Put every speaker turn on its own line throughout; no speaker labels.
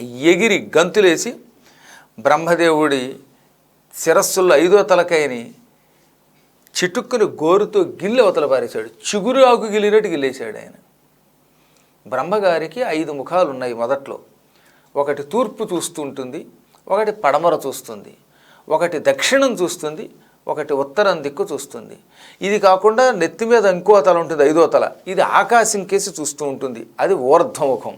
ఎగిరి గంతులేసి బ్రహ్మదేవుడి శిరస్సుల్లో ఐదో తలకాయని చిటుక్కుని గోరుతో గిల్లి అవతల పారేశాడు. చిగురు ఆకు గిల్లినట్టు గిల్లేశాడు ఆయన. బ్రహ్మగారికి ఐదు ముఖాలు ఉన్నాయి మొదట్లో. ఒకటి తూర్పు చూస్తుంటుంది ఒకటి పడమర చూస్తుంది ఒకటి దక్షిణం చూస్తుంది ఒకటి ఉత్తరం దిక్కు చూస్తుంది. ఇది కాకుండా నెత్తి మీద ఇంకో తల ఉంటుంది ఐదో తల. ఇది ఆకాశం కేసి చూస్తూ ఉంటుంది. అది ఊర్ధ్వముఖం.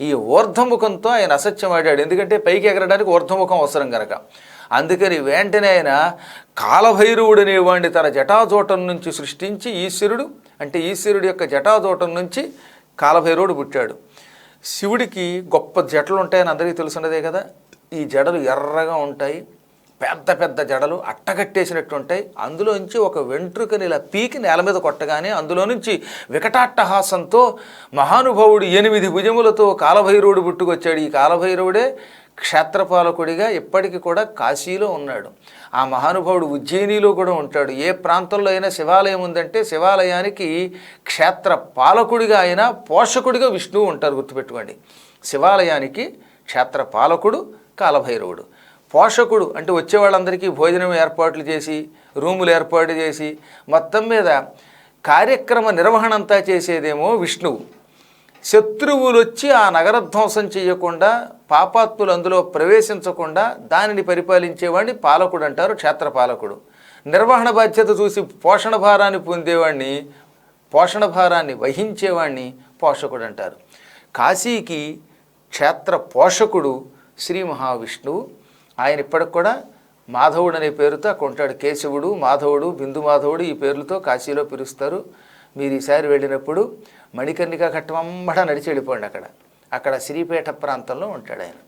ఈ ఊర్ధముఖంతో ఆయన అసత్యం ఆడాడు. ఎందుకంటే పైకి ఎగరడానికి ఊర్ధముఖం అవసరం కనుక అందుకని వెంటనే ఆయన కాలభైరవుడు అనేవాడిని తన జటాజోటం నుంచి సృష్టించి ఈశ్వరుడు అంటే ఈశ్వరుడు యొక్క జటాజోటం నుంచి కాలభైరవుడు పుట్టాడు. శివుడికి గొప్ప జటలు ఉంటాయని అందరికీ తెలుసున్నదే కదా? ఈ జడలు ఎర్రగా ఉంటాయి. పెద్ద పెద్ద జడలు అట్టగట్టేసినట్టు ఉంటాయి అందులోంచి ఒక వెంట్రుకని ఇలా పీకి నేల మీద కొట్టగానే అందులో నుంచి వికటాట్టహాసంతో మహానుభావుడు ఎనిమిది భుజములతో కాలభైరవుడు పుట్టుకొచ్చాడు. ఈ కాలభైరవుడే క్షేత్రపాలకుడిగా ఇప్పటికీ కూడా కాశీలో ఉన్నాడు. ఆ మహానుభావుడు ఉజ్జయినిలో కూడా ఉంటాడు. ఏ ప్రాంతంలో అయినా శివాలయం ఉందంటే శివాలయానికి క్షేత్ర పాలకుడిగా అయినా పోషకుడిగా విష్ణువు ఉంటారు గుర్తుపెట్టుకోండి. శివాలయానికి క్షేత్ర పాలకుడు కాలభైరవుడు. పోషకుడు అంటే వచ్చే వాళ్ళందరికీ భోజనం ఏర్పాట్లు చేసి రూములు ఏర్పాటు చేసి మొత్తం మీద కార్యక్రమ నిర్వహణ అంతా చేసేదేమో విష్ణువు. శత్రువులు వచ్చి ఆ నగర ధ్వంసం చేయకుండా పాపాత్ములు అందులో ప్రవేశించకుండా దానిని పరిపాలించేవాడిని పాలకుడు అంటారు క్షేత్రపాలకుడు నిర్వహణ బాధ్యత చూసి పోషణ భారాన్ని పొందేవాడిని పోషణ భారాన్ని వహించేవాడిని పోషకుడు అంటారు. కాశీకి క్షేత్ర పోషకుడు శ్రీ మహావిష్ణువు. ఆయన ఇప్పటికి కూడా మాధవుడు అనే పేరుతో అక్కడ ఉంటాడు కేశవుడు మాధవుడు బిందు మాధవుడు ఈ పేర్లతో కాశీలో పిలుస్తారు. మీరు ఈసారి వెళ్ళినప్పుడు మణికర్ణిక ఘట్టమమ్మడ నడిచి వెళ్ళిపోండి అక్కడ. అక్కడ శ్రీపేట ప్రాంతంలో ఉంటాడు ఆయన.